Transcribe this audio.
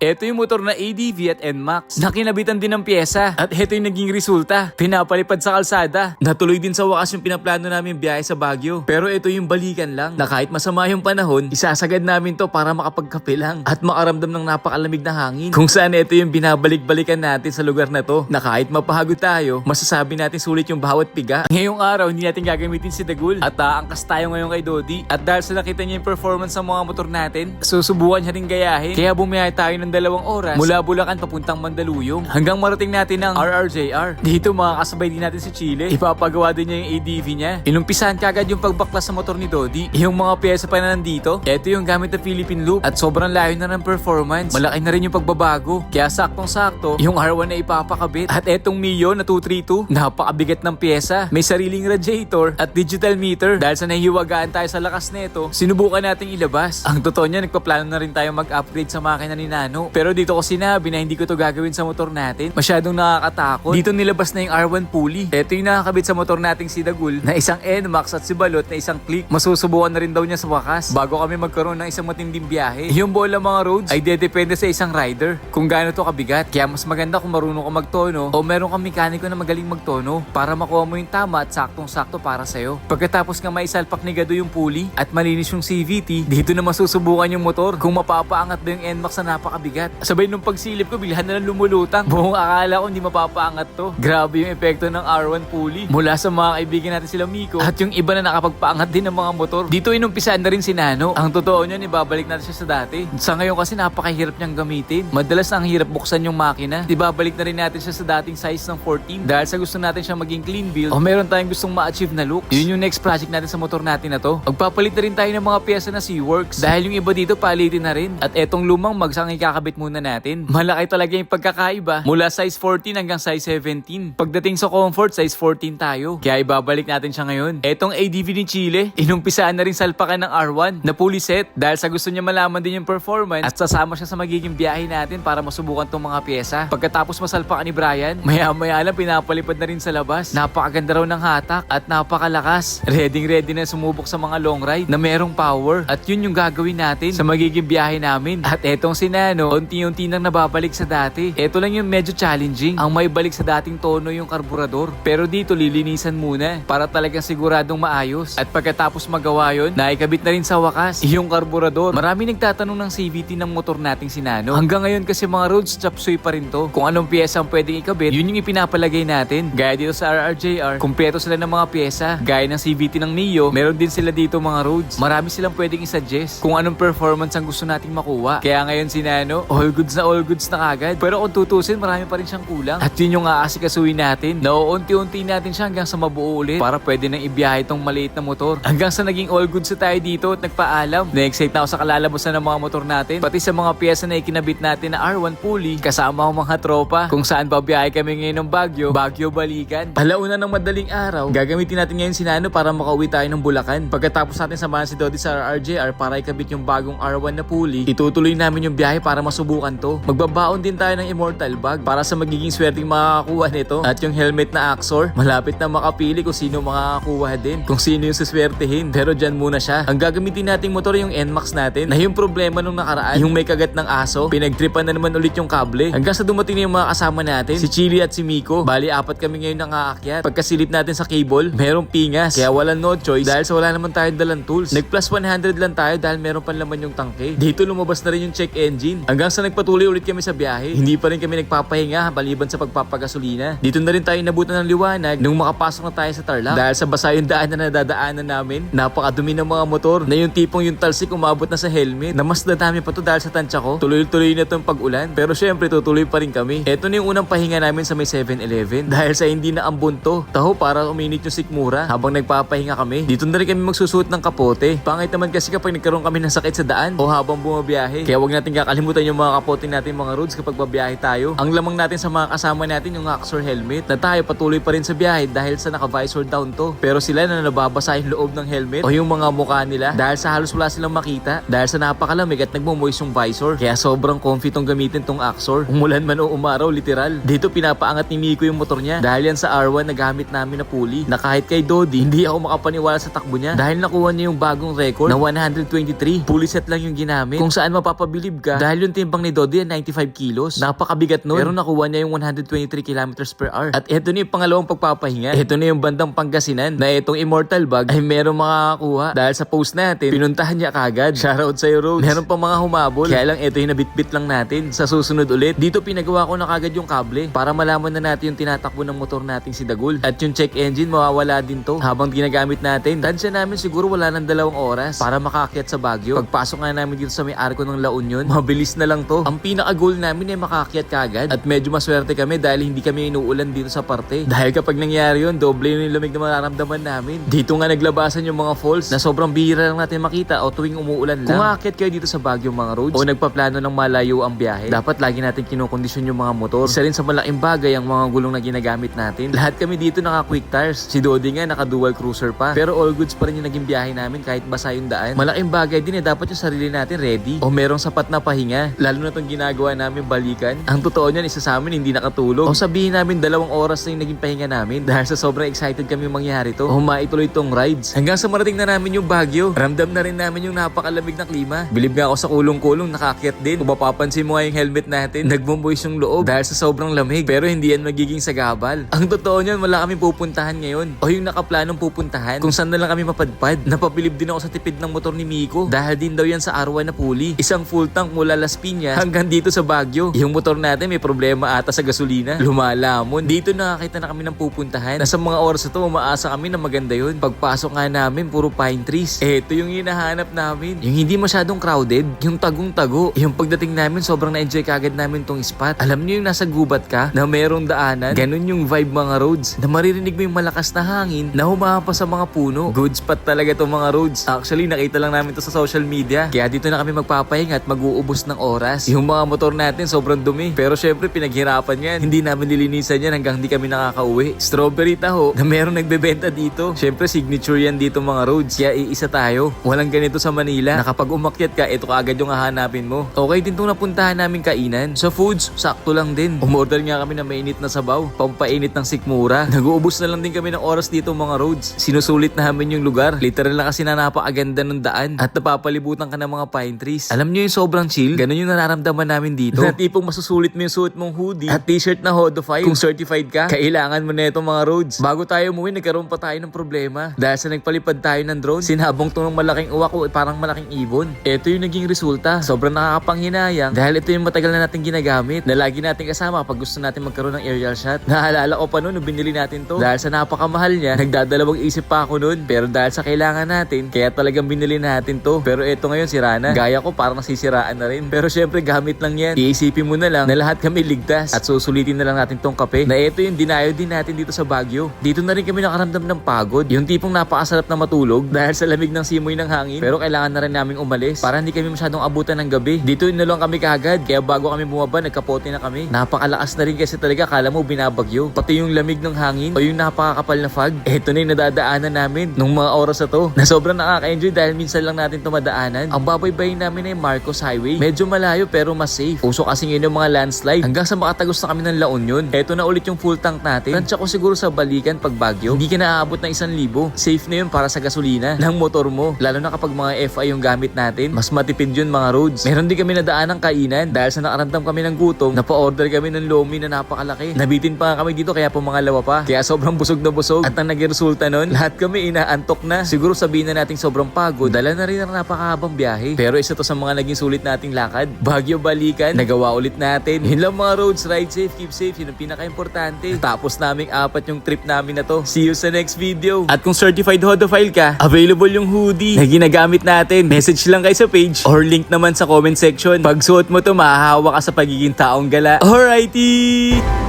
Ito yung motor na ADV at NMAX na kinabitan din ng pyesa. At ito yung naging resulta. Pinapalipad sa kalsada. Natuloy din sa wakas yung pinaplano namin biyahe sa Baguio. Pero ito yung balikan lang na kahit masama yung panahon, isasagad namin to para makapagkape lang at makaramdam ng napakalamig na hangin. Kung saan ito yung binabalik-balikan natin sa lugar na to na kahit mapahagod tayo, masasabi natin sulit yung bawat piga. Ngayong araw, hindi natin gagamitin si Dagul at aangkas tayo ngayon kay Dodi. At dahil sa nakita niya yung performance ng mga motor natin, susubukan niya rin gayahin. Kaya bumiyahe tayo ng dalawang oras mula Bulacan papuntang Mandaluyong hanggang marating natin ng RRJR. Dito makakasabay din natin si Chile. Ipapagawa din niya yung ADV niya. Inumpisahan kagad yung pagbaklas sa motor ni Dodi. Yung mga pyesa pa na nandito, ito yung gamit na Philippine Loop at sobrang layo na ng performance. Malaki na rin yung pagbabago. Kaya saktong-sakto, yung R1 na ipapakabit. At etong Mio na 232, napakabigat ng pyesa. May sariling radiator at digital meter. Dahil sa nahihiwagaan tayo sa lakas nito, sinubukan nating ilabas. Ang totoo niya, nagpaplano na rin tayo mag-upgrade sa makina ni Nano. Pero dito ko sinabi na hindi ko to gagawin sa motor natin. Masyadong nakakatakot. Dito nilabas na yung R1 pulley. Ito yung nakakabit sa motor nating si Dagul na isang NMAX at si Balot na isang click. Masusubukan na rin daw niya sa wakas bago kami magkaroon ng isang matinding biyahe. Yung bola mga roads ay dedepende sa isang rider kung gaano to kabigat. Kaya mas maganda kung marunong ka magtono o meron kang mekaniko na magaling magtono para makuha mo yung tama at saktong-sakto para sa'yo. Pagkatapos nga maisalpak ni Gado yung pulley at malinis yung CVT, dito na masusubukan yung motor kung mapapaangat ba yung NMAX na napakabigat. Sabay nung pagsilip ko, bilhan na lang lumulutang. Buong akala ko hindi mapapaangat to. Grabe yung epekto ng R1 pulley. Mula sa mga kaibigan natin sila Miko at yung iba na nakapagpaangat din ng mga motor. Dito inumpisaan na rin si Nano. Ang totoo niyan, ibabalik natin siya sa dati. Sa ngayon kasi napakahirap niyang gamitin. Madalas ang hirap buksan yung makina. Ibabalik na rin natin siya sa dating size ng 14 dahil sa gusto natin siya maging clean build o meron tayong gustong ma-achieve na look. Yun yung next project natin sa motor natin na to. Magpapalit na rin tayo ng mga pyesa na SeaWorks dahil yung iba dito palitin na rin. At etong lumang magsang ikakabit muna natin. Malaki talaga yung pagkakaiba mula size 14 hanggang size 17. Pagdating sa comfort, size 14 tayo. Kaya ibabalik natin siya ngayon. Etong ADV ni Chile, inumpisaan na rin salpakan ng R1 na fully set dahil sa gusto niya malaman din yung performance at sasama siya sa magiging biyahe natin para masubukan tong mga pyesa. Pagkatapos masalpakan ni Brian, maya-maya lang pinapalipad na rin sa labas. Napakaganda raw ng hatak at napakalakas. Ready ready na sumubok sa mga long ride na merong power. At yun yung gagawin natin sa magiging biyahe namin. At etong si Nano, unti-unti nang nababalik sa dati. Eto lang yung medyo challenging. Ang may balik sa dating tono yung karburador. Pero dito lilinisan muna para talagang siguradong maayos. At pagkatapos magawa yun, naikabit na rin sa wakas yung karburador. Marami nagtatanong ng CVT ng motor nating si Nano. Hanggang ngayon kasi mga roads chapsuy pa rin to. Kung anong pyesa ang pwedeng ikabit, yun yung ipinapalagay natin. Gaya dito sa RRJR, kumpleto sila ng mga pyesa. Gaya ng CVT ng Mio, meron din sila dito mga roads. Marami silang pwedeng isuggest kung anong performance ang gusto nating makuha. Kaya ngayon si Nano, all goods na all goods na kagad. Pero kung tutusin, marami pa rin siyang kulang. At yun yung aasikasuhin natin. Nauunti-unti natin siya hanggang sa mabuo ulit para pwede nang ibiyahe itong maliit na motor. Hanggang sa naging all goods na tayo dito at nagpaalam. Na-excite na ako sa kalalabasan ng mga motor natin. Pati sa mga pyesa na ikinabit natin na R1 pulley kasama ang mga tropa kung saan babiyahe kami ngayon ng Baguio. Baguio balikan. Alauna ng madaling araw, gagamitin natin ngayon si Nano para makauwi tayo ng Bulacan. Pagkatapos natin samahan si Dodi sa RRJR para ikabit yung bagong R1 na pulley, itutuloy namin yung biyahe para masubukan to. Magbabaon din tayo ng immortal bag para sa magiging swerteng makakakuha nito. At yung helmet na Axor, malapit na makapili kung sino makakakuha din. Kung sino yung suswertehin. Pero dyan muna siya. Ang gagamitin nating motor yung NMAX natin na yung problema nung nakaraan, yung may kagat ng aso, pinagtripan na naman ulit yung kable. Hanggang sa dumating na yung mga kasama natin, si Chili at si Miko. Bali, apat kami ngayon nang aakyat. Pagkasilip natin sa cable, merong pingas. Kaya wala no choice dahil sa wala naman tayong dalang tools. Nag plus 100 lang tayo dahil meron pa laman yung tangke. Dito lumabas na rin yung check engine. Hanggang sa nagpatuloy ulit kami sa biyahe. Hindi pa rin kami nagpapahinga baliban sa pagpapagasolina. Dito na rin tayo nabutan ng liwanag nung makapasok na tayo sa Tarlac. Dahil sa basa yung daan na nadadaanan namin, napakadumi ng mga motor na yung tipong yung talsik umabot na sa helmet. Na mas dadami pa to dahil sa tansya ko. Tuloy-tuloy na itong pag-ulan. Pero syempre tutuloy pa rin kami. Ito na yung unang pahinga namin sa may 7-Eleven. Dahil sa hindi na to. Taho para uminit yung sikmura habang nagpapahinga kami. Dito na rin kami magsusuot ng kapote. Pangit naman kasi kapag nagkaroon kami ng sakit sa daan o habang bumabiyahe. Kaya wag natin kakalimutan yung mga kapote natin mga roads kapag babiyahe tayo. Ang lamang natin sa mga kasama natin yung Axor helmet na tayo patuloy pa rin sa biyahe dahil sa naka-visor down to. Pero sila na nababasa yung loob ng helmet o yung mga mukha nila dahil sa halos wala silang makita dahil sa napakalamig at nagmo-moist yung visor. Kaya sobrang comfy tong gamitin tong Axor. Umulan man o umaraw, literal. Dito pinapaangat ni Miko yung motor niya dahil yan sa R1 na gamit namin na pulley na kahit kay Dodi hindi ako makapaniwala sa takbo niya dahil nakuha niya yung bagong record na 123. Pulley set lang yung ginamit kung saan mapapabilib ka dahil yung yung timbang ni Dodi, 95 kilos. Napakabigat nun. Pero nakuha niya yung 123 kilometers per hour. At ito na yung pangalawang pagpapahinga. Ito na yung bandang Pangasinan na itong immortal bag ay meron makakakuha. Dahil sa post natin, pinuntahan niya kagad. Shoutout sa'yo, Rhodes. Meron pa mga humabol. Kaya lang ito yung nabitbit lang natin. Sa susunod ulit, dito pinagawa ko na kagad yung kable para malaman na natin yung tinatakbo ng motor nating si Dagul. At yung check engine, mawawala din to habang ginagamit natin. Tansya namin siguro wala ng dalawang oras para makaakyat sa Baguio. Pagpasok nga namin dito sa may arko ng La Union, mabilis na lang to. Ang pinaka-goal namin ay makaakyat kagad. At medyo maswerte kami dahil hindi kami inuulan dito sa parte. Dahil kapag nangyari yun, doble yun yung lamig na mararamdaman namin. Dito nga naglabasan yung mga falls na sobrang bihira lang natin makita o tuwing umuulan lang. Kung aakyat kayo dito sa Baguio mga roads o nagpaplano ng malayo ang biyahe, dapat lagi natin kinokondisyon yung mga motor. Isa rin sa malaking bagay ang mga gulong na ginagamit natin. Lahat kami dito naka quick tires. Si Dodi nga naka dual cruiser pa. Pero all goods pa rin yung naging biyahe namin kahit basa yung daan. Malaking bagay din eh dapat yung sarili natin ready o merong sapat na pahinga. Lalo na itong ginagawa namin balikan. Ang totoo niyan isa sa amin hindi nakatulog. O sabihin namin dalawang oras na yung naging pahinga namin dahil sa sobrang excited kami mangyari to. O maituloy itong rides. Hanggang sa marating na namin yung Baguio. Ramdam na rin namin yung napakalamig na klima. Bilib nga ako sa kulong-kulong nakaakyat din. Kung mapapansin mo nga yung helmet natin, nagmumboys yung loob dahil sa sobrang lamig. Pero hindi yan magiging sagabal. Ang totoo niyan, wala kami pupuntahan ngayon. O yung nakaplanong pupuntahan, kung saan na lang kami mapadpad. Napabilib din ako sa tipid ng motor ni Miko. Dahil din daw yan sa Arwa na puli. Isang full tank mula Las Piñas hanggang dito sa Baguio. Yung motor natin may problema ata sa gasolina. Lumalamon. Dito nakakita na kami ng pupuntahan. Nasa mga oras na to, umaasa kami na maganda yun. Pagpasok nga namin, puro pine trees. Eto yung hinahanap namin. Yung hindi masyadong crowded, yung tagong-tago. Yung pagdating namin, sobrang na-enjoy kagad namin tong spot. Alam niyo yung nasa gubat ka, na merong daanan, ganun yung vibe mga roads. Na maririnig mo yung malakas na hangin, na humahapa sa mga puno. Good spot talaga tong mga roads. Actually, nakita lang namin to sa social media. Kaya dito na kami magpapahinga at mag-uubos ng oras. Yung mga motor natin, sobrang dumi. Pero syempre, pinaghirapan yan. Hindi namin nilinisan yan hanggang hindi kami nakakauwi. Strawberry taho na merong nagbebenta dito. Syempre, signature yan dito mga roads. Kaya iisa tayo. Walang ganito sa Manila. Na kapag umakyat ka, ito kaagad yung hahanapin mo. Okay din itong napuntahan namin kainan. Sa foods, sakto lang din. Umorder nga kami ng mainit na sabaw. Pampainit ng sikmura. Nag-uubos na lang din kami ng oras dito mga roads. Sinusulit namin yung lugar. Literal na kasi na napakaganda ng daan. At napapalibutan ka ng mga pine trees. Alam nyo yung sobrang chill? Ganun yung nararamdaman namin dito. Na tipong masusulit mo yung suot mong hoodie at t-shirt na Hodofy. Kung certified ka, kailangan mo na itong mga roads. Bago tayo umuwi, nagkaroon pa tayo ng problema. Dahil sa nagpalipad tayo ng drone, sinabong to ng malaking uwak o parang malaking ibon. Ito yung naging resulta. Sobrang nakakapanghinayang dahil ito yung matagal na natin ginagamit na lagi natin kasama pag gusto natin magkaroon ng aerial shot. Naalala ko pa noon nung binili natin to. Dahil sa napakamahal niya, nagdadalawang isip pa ako noon. Pero dahil sa kailangan natin, kaya talagang binili natin to. Pero ito ngayon sira na. Gaya ko parang nasisiraan na rin. Pero syempre gamit lang yan. Iisipin mo na lang na lahat kami ligtas at susulitin na lang natin tong kape na ito yung dinayo din natin dito sa Baguio. Dito na rin kami nakaramdam ng pagod. Yung tipong napakasarap na matulog dahil sa lamig ng simoy ng hangin. Pero kailangan na rin namin umalis para hindi kami masyadong abutan ng gabi. Dito na lang kami kagad. Kaya bago kami bumaba, nagkapote na kami. Napakalakas na rin kasi talaga kala mo binabagyo. Pati yung lamig ng hangin o yung napakakapal na fog. Eto na yung nadadaanan namin nung mga oras na to. Na sobrang nakaka-enjoy dahil minsan lang natin to madaanan. Ang babaybayin namin ay Marcos Highway. Medyo malayo pero mas safe. Uso kasi ngayon yung mga landslide. Hanggang sa makatagos na kami ng La Union. Eto na ulit yung full tank natin. Tansya ko siguro sa balikan pag Bagyo. Hindi ka na aabot ng isang libo. Safe na yun para sa gasolina ng motor mo. Lalo na kapag mga FI yung gamit natin. Mas matipid yun mga roads. Meron din kami nadaan ng kainan dahil sa nakaramdam kami ng gutom. Napa-order kami ng lomi na napakalaki. Nabitin pa kami dito kaya pumangalawa pa. Kaya sobrang busog na busog. At ang naging resulta nun, lahat kami inaantok na. Siguro sabihin na natin sobrang pagod. Dala na rin ang napakahabang biyahe. Pero isa to sa mga naging sulit nating lakad. Bagyo balikan, nagawa ulit natin. Yun lang mga roads, ride safe, keep safe. Yun ang pinaka-importante. Tapos naming apat yung trip namin na to. See you sa next video. At kung certified Hodophile ka, available yung hoodie na ginagamit natin. Message lang kayo sa page or link naman sa comment section. Pag suot mo to, mahahawa ka sa pagiging taong gala. Alrighty!